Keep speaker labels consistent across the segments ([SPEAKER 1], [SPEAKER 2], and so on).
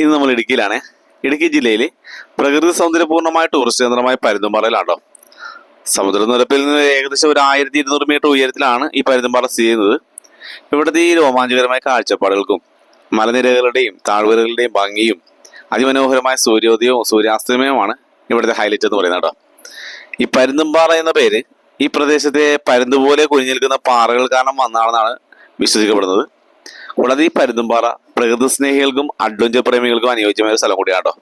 [SPEAKER 1] ഇന്ന് നമ്മൾ ഇടുക്കിയിലാണ്. ഇടുക്കി ജില്ലയിലെ പ്രകൃതി സൗന്ദര്യപൂർണമായ ടൂറിസ്റ്റ് കേന്ദ്രമായ പരുന്തുംപാറയിലാണോ സമുദ്രനിരപ്പിൽ നിന്ന് ഏകദേശം ഒരു ആയിരത്തി ഇരുന്നൂറ് മീറ്റർ ഉയരത്തിലാണ് ഈ പരുന്തുംപാറ സ്ഥിതി ചെയ്യുന്നത്. ഇവിടുത്തെ ഈ രോമാഞ്ചകരമായ കാഴ്ചപ്പാടുകൾക്കും മലനിരകളുടെയും താഴ്വരകളുടെയും ഭംഗിയും അതിമനോഹരമായ സൂര്യോദയവും സൂര്യാസ്തമയവുമാണ് ഇവിടുത്തെ ഹൈലൈറ്റ് എന്ന് പറയുന്നത് കേട്ടോ. ഈ പരുന്തുംപാറ എന്ന പേര് ഈ പ്രദേശത്തെ പരുന്തുപോലെ കുഞ്ഞു നിൽക്കുന്ന പാറകൾ കാരണം വന്നാണെന്നാണ് വിശ്വസിക്കപ്പെടുന്നത്. കൂടാതെ ഈ പരുന്തുംപാറ പ്രകൃതി സ്നേഹികൾക്കും അഡ്വഞ്ചർ പ്രേമികൾക്കും അനുയോജ്യമായ സ്ഥലം കൂടിയാണ് കേട്ടോ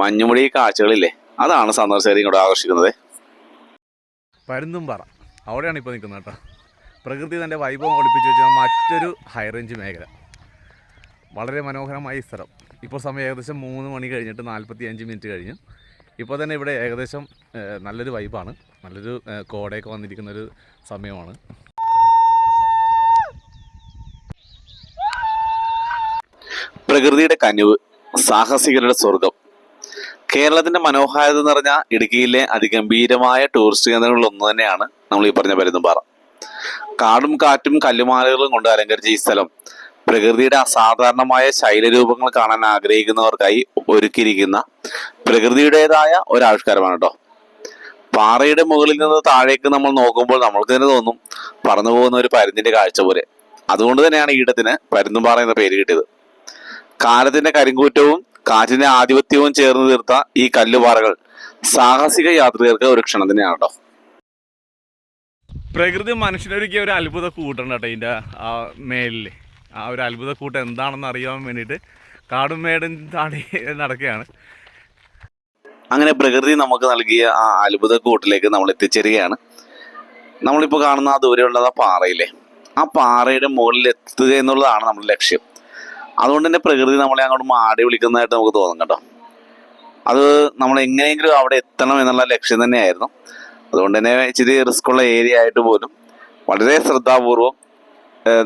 [SPEAKER 1] മഞ്ഞുമുടി കാഴ്ചകളില്ലേ? അതാണ് സന്ദർശകരെ ഇങ്ങോട്ട് ആകർഷിക്കുന്നത്.
[SPEAKER 2] പരുന്തുംപാറ. അവിടെയാണ് ഇപ്പോൾ നിൽക്കുന്നത് കേട്ടോ. പ്രകൃതി തന്റെ വൈഭവം ഒളിപ്പിച്ചു വെച്ച മറ്റൊരു ഹൈ റേഞ്ച് മേഖല. വളരെ മനോഹരമായ സ്ഥലം. ഇപ്പോൾ സമയം ഏകദേശം മൂന്ന് മണി കഴിഞ്ഞിട്ട് നാൽപ്പത്തി അഞ്ച് മിനിറ്റ് കഴിഞ്ഞു. ഇപ്പോൾ തന്നെ ഇവിടെ ഏകദേശം നല്ലൊരു വൈബാണ് നല്ലൊരു കോടയൊക്കെ വന്നിരിക്കുന്ന ഒരു സമയമാണ്.
[SPEAKER 1] പ്രകൃതിയുടെ കനിവ് സാഹസികരുടെ സ്വർഗം കേരളത്തിന്റെ മനോഹാരിത നിറഞ്ഞ ഇടുക്കിയിലെ അതിഗംഭീരമായ ടൂറിസ്റ്റ് കേന്ദ്രങ്ങളിൽ ഒന്ന് തന്നെയാണ് നമ്മൾ ഈ പറഞ്ഞ പരുന്തുംപാറ കാടും കാറ്റും കല്ലുമാലകളും കൊണ്ട് അലങ്കരിച്ച ഈ സ്ഥലം പ്രകൃതിയുടെ അസാധാരണമായ ശൈലരൂപങ്ങൾ കാണാൻ ആഗ്രഹിക്കുന്നവർക്കായി ഒരുക്കിയിരിക്കുന്ന പ്രകൃതിയുടേതായ ഒരാവിഷ്കാരമാണ് കേട്ടോ. പാറയുടെ മുകളിൽ നിന്ന് താഴേക്ക് നമ്മൾ നോക്കുമ്പോൾ നമ്മൾക്ക് തന്നെ തോന്നും പറന്നു പോകുന്ന ഒരു പരുന്തിന്റെ കാഴ്ച പോലെ. അതുകൊണ്ട് തന്നെയാണ് ഈ ഇടത്തിന് പരുന്തുംപാറ എന്ന പേര് കിട്ടിയത്. കാലത്തിന്റെ കരിങ്കൂറ്റവും കാറ്റിന്റെ ആധിപത്യവും ചേർന്ന് തീർത്ത ഈ കല്ലുപാറകൾ സാഹസിക യാത്രികർക്ക് ഒരു ക്ഷണം തന്നെയാണ് കേട്ടോ
[SPEAKER 2] പ്രകൃതി മനുഷ്യനൊരുക്കിയ ഒരു അത്ഭുത കൂട്ടുണ്ട് കേട്ടോ ഇതിന്റെ ആ മേലിൽ ആ ഒരു അത്ഭുത കൂട്ടം എന്താണെന്ന് അറിയാൻ വേണ്ടിയിട്ട് കാടും മേടും താടി നടക്കുകയാണ്.
[SPEAKER 1] അങ്ങനെ പ്രകൃതി നമുക്ക് നൽകിയ ആ അത്ഭുത കൂട്ടിലേക്ക് നമ്മൾ എത്തിച്ചേരുകയാണ്. നമ്മളിപ്പോൾ കാണുന്ന ആ ദൂരെയുള്ള ആ പാറയില്ലേ? ആ പാറയുടെ മുകളിൽ എത്തുക എന്നുള്ളതാണ് നമ്മുടെ ലക്ഷ്യം. അതുകൊണ്ട് തന്നെ പ്രകൃതി നമ്മളെ അങ്ങോട്ട് മാടി വിളിക്കുന്നതായിട്ട് നമുക്ക് തോന്നും കേട്ടോ. അത് നമ്മൾ എങ്ങനെയെങ്കിലും അവിടെ എത്തണം എന്നുള്ള ലക്ഷ്യം തന്നെയായിരുന്നു. അതുകൊണ്ട് തന്നെ ഇച്ചിരി റിസ്ക് ഉള്ള ഏരിയ ആയിട്ട് പോലും വളരെ ശ്രദ്ധാപൂർവം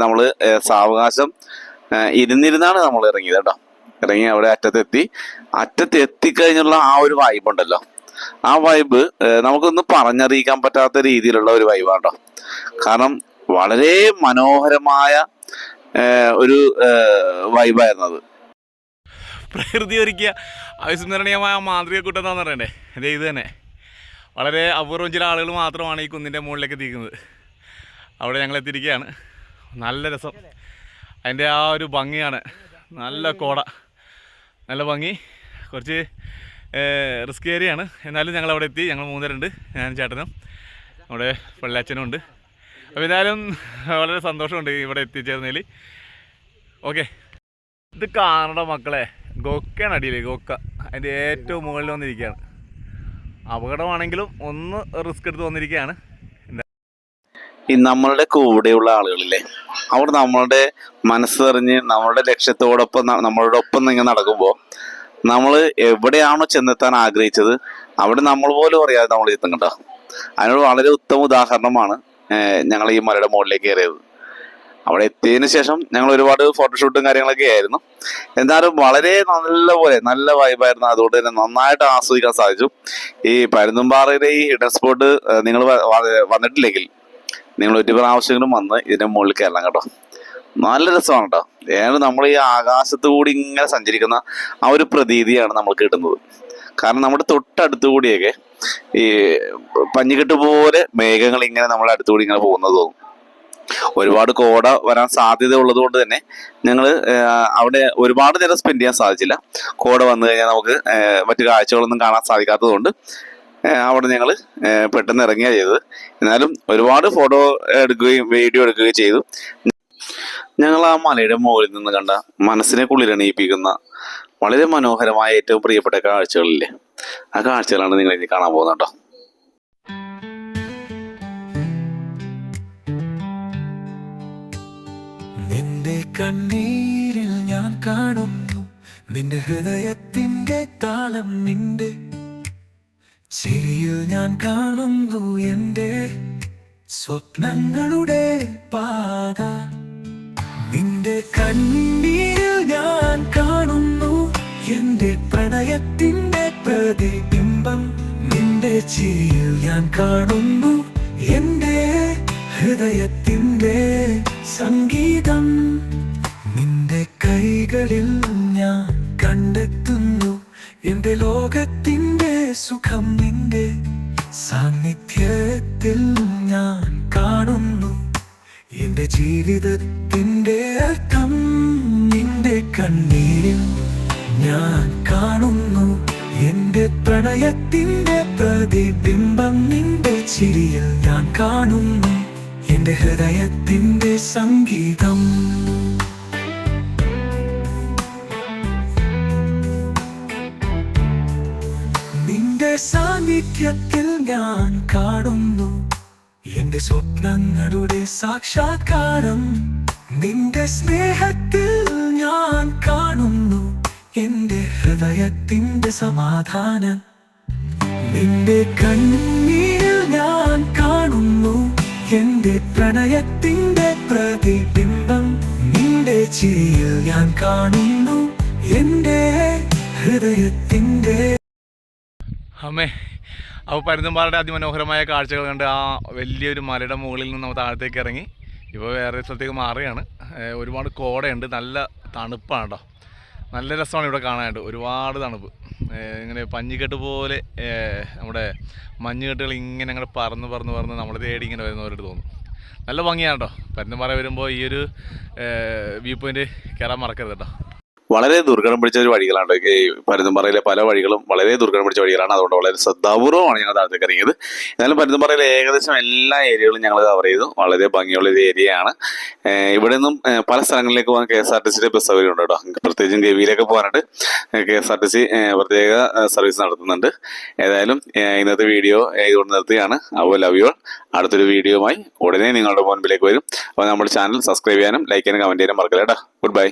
[SPEAKER 1] നമ്മൾ സാവകാശം ഇരുന്നിരുന്നാണ് നമ്മൾ ഇറങ്ങിയത് കേട്ടോ. ഇറങ്ങി അവിടെ അറ്റത്തെത്തി. അറ്റത്ത് എത്തിക്കഴിഞ്ഞുള്ള ആ ഒരു വൈബ് ഉണ്ടല്ലോ. ആ വൈബ് നമുക്കൊന്നും പറഞ്ഞറിയിക്കാൻ പറ്റാത്ത രീതിയിലുള്ള ഒരു വൈബാണ് കേട്ടോ. കാരണം വളരെ മനോഹരമായ ഒരു വൈബായിരുന്നു അത്.
[SPEAKER 2] പ്രകൃതി ഒരുക്കിയ അവിസ്മരണീയമായ മാന്ത്രിക കൂട്ടം എന്താണെന്ന് പറയണ്ടേ അതെ ഇത് തന്നെ. വളരെ അപൂർവം ചില ആളുകൾ മാത്രമാണ് ഈ കുന്നിന്റെ മുകളിലേക്ക് എത്തിക്കുന്നത് അവിടെ ഞങ്ങൾ എത്തിയിരിക്കുകയാണ്. നല്ല രസം. അതിന്റെ ആ ഒരു ഭംഗിയാണ്. നല്ല കോട. നല്ല ഭംഗി. കുറച്ച് റിസ്ക് ഏരിയയാണ്. എന്നാലും ഞങ്ങൾ അവിടെ എത്തി. ഞങ്ങൾ മൂന്നരുണ്ട് ഞാൻ ചേട്ടനും. നമ്മുടെ വെള്ളാച്ചനും ഉണ്ട്. അപ്പോൾ എന്തായാലും വളരെ സന്തോഷമുണ്ട് ഇവിടെ എത്തിച്ചേർന്നതിൽ ഓക്കെ ഇത് കാണണ്ട മക്കളെ ഗൊക്കയാണ് അടിയിൽ ഗൊക്ക. അതിന്റെ ഏറ്റവും മുകളിൽ വന്നിരിക്കുകയാണ്. അപകടമാണെങ്കിലും ഒന്ന് റിസ്ക് എടുത്ത് വന്നിരിക്കുകയാണ്.
[SPEAKER 1] ഈ നമ്മളുടെ കൂടെയുള്ള ആളുകളില്ലേ അവർ നമ്മളുടെ മനസ്സറിഞ്ഞ് നമ്മളുടെ ലക്ഷ്യത്തോടൊപ്പം നമ്മളുടെ ഒപ്പം നിങ്ങൾ നടക്കുമ്പോൾ നമ്മൾ എവിടെയാണോ ചെന്നെത്താൻ ആഗ്രഹിച്ചത് അവിടെ നമ്മൾ പോലും അറിയാതെ നമ്മൾ എത്തും അതിനോട് വളരെ ഉത്തമ ഉദാഹരണമാണ് ഞങ്ങൾ ഈ മലയുടെ മുകളിലേക്ക് കയറിയത്. അവിടെ എത്തിയതിനു ശേഷം ഞങ്ങൾ ഒരുപാട് ഫോട്ടോഷൂട്ടും കാര്യങ്ങളൊക്കെ ആയിരുന്നു. എന്നാലും വളരെ നല്ല പോലെ നല്ല വൈബായിരുന്നു അതുകൊണ്ട് തന്നെ നന്നായിട്ട് ആസ്വദിക്കാൻ സാധിച്ചു. ഈ പരുന്തുംപാറയിലെ ഈ ഹിഡൻ സ്പോട്ട് നിങ്ങൾ വന്നിട്ടില്ലെങ്കിൽ നിങ്ങൾ ഒരു പ്രാവശ്യങ്ങളും വന്ന് ഇതിന്റെ മുകളിൽ കയറണം കേട്ടോ. നല്ല രസമാണ് കേട്ടോ. ഏതാണ്ട് നമ്മൾ ഈ ആകാശത്ത് കൂടി ഇങ്ങനെ സഞ്ചരിക്കുന്ന ആ ഒരു പ്രതീതിയാണ് നമ്മൾ കിട്ടുന്നത്. കാരണം നമ്മുടെ തൊട്ടടുത്ത് കൂടിയൊക്കെ ഈ പഞ്ഞിക്കെട്ട് പോലെ മേഘങ്ങൾ ഇങ്ങനെ നമ്മൾ അടുത്തുകൂടി ഇങ്ങനെ പോകുന്നത് തോന്നും. ഒരുപാട് കോട വരാൻ സാധ്യത ഉള്ളത് കൊണ്ട് തന്നെ ഞങ്ങൾ അവിടെ ഒരുപാട് നേരം സ്പെൻഡ് ചെയ്യാൻ സാധിച്ചില്ല. കോട വന്നു കഴിഞ്ഞാൽ നമുക്ക് മറ്റു കാഴ്ചകളൊന്നും കാണാൻ സാധിക്കാത്തത് കൊണ്ട് അവിടെ ഞങ്ങൾ പെട്ടെന്ന് ഇറങ്ങിയാണ് ചെയ്തത്. എന്നാലും ഒരുപാട് ഫോട്ടോ എടുക്കുകയും വീഡിയോ എടുക്കുകയും ചെയ്തു. ഞങ്ങൾ ആ മലയുടെ മുകളിൽ നിന്ന് കണ്ട മനസ്സിനെ കുളിരണയിപ്പിക്കുന്ന വളരെ മനോഹരമായ ഏറ്റവും പ്രിയപ്പെട്ട കാഴ്ചകളില്ലേ? ആ കാഴ്ചകളാണ് നിങ്ങൾ ഇനി കാണാൻ പോകുന്നത് കേട്ടോ.
[SPEAKER 3] നിന്റെ കണ്ണീരിൽ ഞാൻ കാണുന്നു. നിന്റെ ഹൃദയത്തിന്റെ താളം നിന്റെ ചിരിയിൽ ഞാൻ കാണുന്നു എന്റെ സ്വപ്നങ്ങളുടെ പാത. കണ്ണീരിൽ ഞാൻ കാണുന്നു. എന്റെ പ്രണയത്തിന്റെ പ്രതിബിംബം നിന്റെ ചിരിയിൽ ഞാൻ കാണുന്നു. എന്റെ ഹൃദയത്തിന്റെ സംഗീതം നിന്റെ കൈകളിൽ ഞാൻ കണ്ടെത്തുന്നു. എന്റെ ലോകത്തിന്റെ സുഖം നിന്റെ സാന്നിധ്യത്തിൽ ഞാൻ കാണുന്നു. എന്റെ ജീവിതത്തിന്റെ അർത്ഥം നിന്റെ കണ്ണീരിൽ ഞാൻ കാണുന്നു. എന്റെ പ്രണയത്തിന്റെ പ്രതിബിംബം നിന്റെ ചിരിയിൽ ഞാൻ കാണുന്നു. എന്റെ ഹൃദയത്തിന്റെ സംഗീതം. നിന്റെ സാന്നിധ്യത്തിൽ ഞാൻ കാണുന്നു. എന്റെ സ്വപ്നങ്ങളുടെ സാക്ഷാത്കാരം നിന്റെ സ്നേഹത്തിൽ ഞാൻ കാണുന്നു. എന്റെ ഹൃദയത്തിന്റെ സമാധാനം നിന്റെ കണ്ണീരിൽ ഞാൻ കാണുന്നു. എന്റെ പ്രണയത്തിന്റെ പ്രതിബിംബം നിന്റെ ചിരിയിൽ ഞാൻ കാണുന്നു. എന്റെ ഹൃദയത്തിന്റെ
[SPEAKER 2] അമ്മേ അപ്പോൾ പരുന്തുംപാറയുടെ അതിമനോഹരമായ കാഴ്ചകൾ കണ്ട് ആ വലിയൊരു മലയുടെ മുകളിൽ നിന്ന് നമ്മൾ താഴത്തേക്ക് ഇറങ്ങി. ഇപ്പോൾ വേറെ സ്ഥലത്തേക്ക് മാറുകയാണ്. ഒരുപാട് കോടയുണ്ട്. നല്ല തണുപ്പാണ് കേട്ടോ നല്ല രസമാണ് ഇവിടെ കാണാനായിട്ട്. ഒരുപാട് തണുപ്പ്. ഇങ്ങനെ പഞ്ഞിക്കെട്ട് പോലെ നമ്മുടെ മഞ്ഞുകെട്ടുകൾ ഇങ്ങനെ അങ്ങനെ പറന്ന് പറന്ന് പറന്ന് നമ്മൾ തേടി ഇങ്ങനെ വരുന്നവരോട് തോന്നും. നല്ല ഭംഗിയാണ് കേട്ടോ പരുന്തുംപാറ വരുമ്പോൾ ഈ ഒരു വ്യൂ പോയിന്റ് കയറാൻ മറക്കരുത് കേട്ടോ
[SPEAKER 1] വളരെ ദുർഘടം പിടിച്ച ഒരു വഴികളാണ്. ഈ പരുന്തുംപാറയിലെ പല വഴികളും വളരെ ദുർഘടം പിടിച്ച വഴികളാണ്. അതുകൊണ്ട് വളരെ ശ്രദ്ധാപൂർവമാണ് ഞങ്ങൾ താഴത്തേക്ക് ഇറങ്ങിയത്. എന്നാലും പരുന്തുംപാറയിലെ ഏകദേശം എല്ലാ ഏരിയകളും ഞങ്ങൾ കവർ ചെയ്തു. വളരെ ഭംഗിയുള്ള ഒരു ഏരിയയാണ്. ഇവിടെ നിന്നും പല സ്ഥലങ്ങളിലേക്ക് പോകാൻ കെ എസ് ആർ ടി സിയുടെ ബസ് സൗകര്യം ഉണ്ട് കേട്ടോ. പ്രത്യേകിച്ചും ഗവിയിലേക്ക് പോകാനായിട്ട് K S R T C പ്രത്യേക സർവീസ് നടത്തുന്നുണ്ട്. ഏതായാലും ഇന്നത്തെ വീഡിയോ ഇതുകൊണ്ട് നിർത്തുകയാണ്. അപ്പോൾ ലവ് യു അടുത്തൊരു വീഡിയോയുമായി ഉടനെ നിങ്ങളുടെ മുൻപിലേക്ക് വരും. അപ്പോൾ നമ്മുടെ ചാനൽ സബ്സ്ക്രൈബ് ചെയ്യാനും ലൈക്ക് ചെയ്യാനും കമന്റ് ചെയ്യാനും മറക്കില്ല കേട്ടോ. Good bye